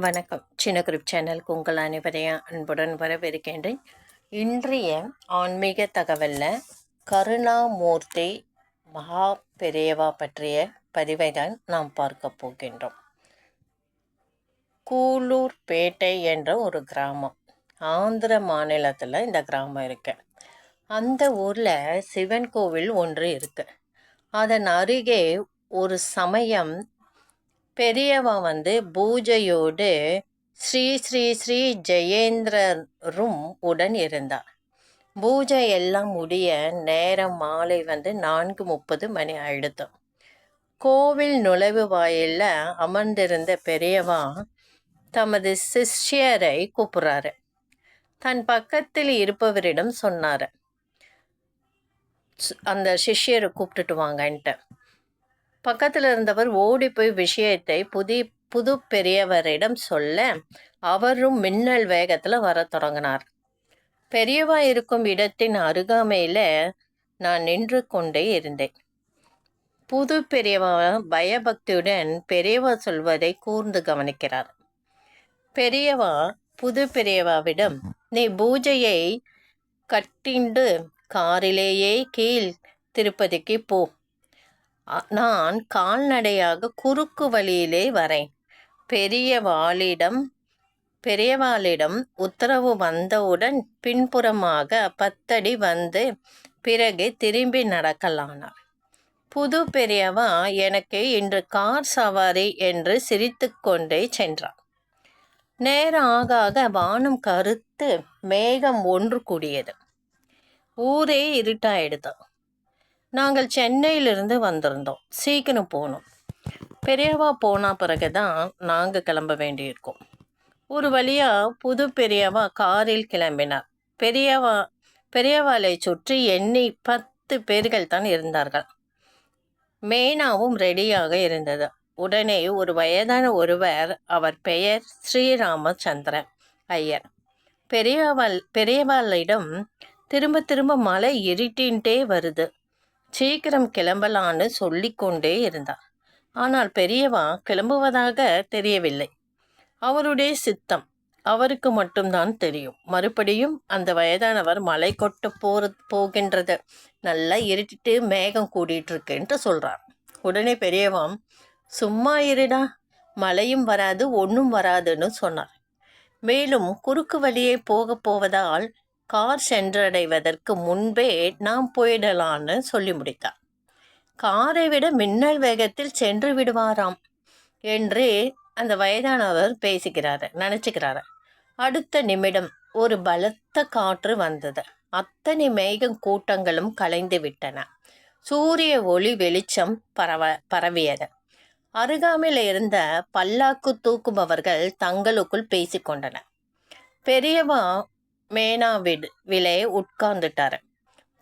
வணக்கம். சின்ன குரூப் சேனலுக்கு உங்கள் அனைவரையும் அன்புடன் வரவேற்கின்றேன். இன்றைய ஆன்மீக தகவலில் கருணாமூர்த்தி மகா பெரியவா பற்றிய பதிவை தான் நாம் பார்க்க போகின்றோம். கூலூர் பேட்டை என்ற ஒரு கிராமம். ஆந்திர மாநிலத்தில் இந்த கிராமம் இருக்கு. அந்த ஊரில் சிவன் கோவில் ஒன்று இருக்கு. அதன் அருகே ஒரு சமயம் பெரியவன் வந்து பூஜையோடு ஸ்ரீ ஸ்ரீ ஸ்ரீ ஜெயேந்திரரும் உடன் இருந்தார். பூஜை எல்லாம் முடிய நேரம் மாலை வந்து நான்கு முப்பது மணி ஆயிடுத்து. கோவில் நுழைவு வாயிலில் அமர்ந்திருந்த பெரியவா தமது சிஷ்யரை கூப்பிட்றாரு. தன் பக்கத்தில் இருப்பவரிடம் சொன்னார். அந்த சிஷ்யரை கூப்பிட்டுட்டு வாங்கன்ட்டு. பக்கத்தில் இருந்தவர் ஓடி போய் விஷயத்தை புதி புது பெரியவரிடம் சொல்ல அவரும் மின்னல் வேகத்தில் வர தொடங்கினார். பெரியவா இருக்கும் இடத்தின் அருகாமையில் நான் நின்று கொண்டே இருந்தேன். புது பெரியவா பயபக்தியுடன் பெரியவா சொல்வதை கூர்ந்து கவனிக்கிறார். பெரியவா புது பெரியவாவிடம் நீ பூஜையை கட்டிண்டு காரிலேயே கீழ் திருப்பதிக்கு போ. நான் கால்நடையாக குறுக்கு வழியிலே வரேன். பெரியவாளிடம் பெரியவாளிடம் உத்தரவு வந்தவுடன் பின்புறமாக பத்தடி வந்து பிறகு திரும்பி நடக்கலானார் புது பெரியவா எனக்கு இன்று கார் சவாரி என்று சிரித்துக்கொண்டே சென்றார் நேரம் ஆக ஆக வானம் கருத்து மேகம் ஒன்று கூடியது. ஊரே இருட்டாயிடுதான். நாங்கள் சென்னையிலிருந்து வந்திருந்தோம். சீக்கிரம் போகணும். பெரியவா போன பிறகு தான் நாங்கள் கிளம்ப வேண்டியிருக்கோம். ஒரு வழியாக புது பெரியவா காரில் கிளம்பினார். பெரியவா பெரியவாளை சுற்றி எண்ணி பத்து பேர்கள் தான் இருந்தார்கள். மேனாவும் ரெடியாக இருந்தது. உடனே ஒரு வயதான ஒருவர் அவர் பெயர் ஸ்ரீராமச்சந்திரன் ஐயர். பெரியவாள் பெரியவாளிடம் திரும்ப திரும்ப மழை இருட்டின்ட்டே வருது. சீக்கிரம் கிளம்பலான்னு சொல்லிக்கொண்டே இருந்தார் ஆனால் பெரியவா கிளம்புவதாக தெரியவில்லை. அவருடைய சித்தம் அவருக்கு மட்டும்தான் தெரியும். மறுபடியும் அந்த வயதானவர் மலை கொட்ட போற போகின்றது. நல்லா இருட்டிட்டு மேகம் கூடிட்டு இருக்குன்ட்டு சொல்கிறார் உடனே பெரியவாம் சும்மா இருடா. மழையும் வராது ஒன்றும் வராதுன்னு சொன்னார். மேலும் குறுக்கு வழியே போக போவதால் கார் சென்றடைவதற்கு முன்பே நாம் போயிடலான்னு சொல்லி முடித்தார். காரை விட மின்னல் வேகத்தில் சென்று விடுவாராம் என்று அந்த வயதானவர் பேசுகிறாரு நினச்சிக்கிறாரு. அடுத்த நிமிடம் ஒரு பலத்த காற்று வந்தது. அத்தனை மேகம் கூட்டங்களும் கலைந்து விட்டன. சூரிய ஒளி வெளிச்சம் பரவ பரவியது. அருகாமையில் இருந்த பல்லாக்கு தூக்குபவர்கள் தங்களுக்குள் பேசிக்கொண்டனர். பெரியவா மேனா விடு விலை உட்கார்ந்துட்டாரு.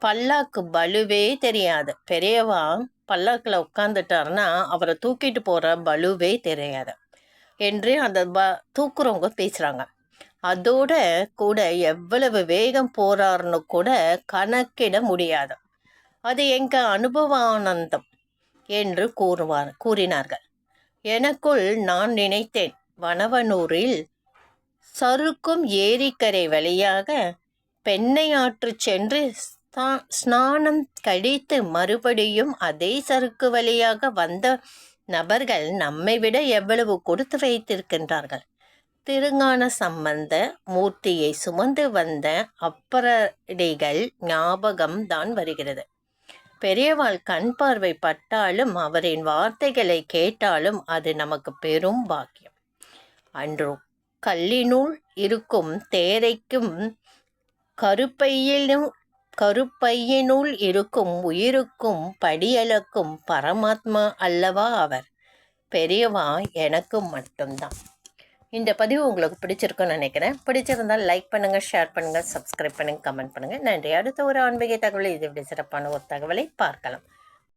பல்லாக்கு பலுவே தெரியாது. பெரியவா பல்லாக்கில் உட்காந்துட்டாருன்னா அவரை தூக்கிட்டு போகிற பலுவே தெரியாது என்று அந்த ப தூக்குறவங்க பேசுகிறாங்க அதோட கூட எவ்வளவு வேகம் போகிறாருன்னு கூட கணக்கிட முடியாது. அது எங்கள் அனுபவானந்தம் என்று கூறுவார் கூறினார்கள். எனக்குள் நான் நினைத்தேன். வனவனூரில் சறுக்கும் ஏரிக்கரை வழியாக பெண்ணை ஆற்று சென்று ஸ்நானம் கழித்து மறுபடியும் அதே சறுக்கு வழியாக வந்த நபர்கள் நம்மை விட எவ்வளவு கொடுத்து வைத்திருக்கின்றார்கள்? திருங்கான சம்பந்த மூர்த்தியை சுமந்து வந்த அப்பரடிகள் ஞாபகம் தான் வருகிறது. பெரியவாள் கண் பார்வை பட்டாலும் அவரின் வார்த்தைகளை கேட்டாலும் அது நமக்கு பெரும் பாக்கியம். அன்றோ கல்லினுள் இருக்கும் தேரைக்கும் கருப்பையிலும் கருப்பையினுள் இருக்கும் உயிருக்கும் படியலக்கும் பரமாத்மா அல்லவா அவர்? பெரியவா எனக்கு மட்டும்தான். இந்த பதிவு உங்களுக்கு பிடிச்சிருக்குன்னு நினைக்கிறேன். பிடிச்சிருந்தால் லைக் பண்ணுங்கள் ஷேர் பண்ணுங்கள் சப்ஸ்கிரைப் பண்ணுங்கள் கமெண்ட் பண்ணுங்கள் நன்றி. அடுத்த ஒரு ஆன்மீக தகவலை இதை விட சிறப்பான ஒரு தகவலை பார்க்கலாம்.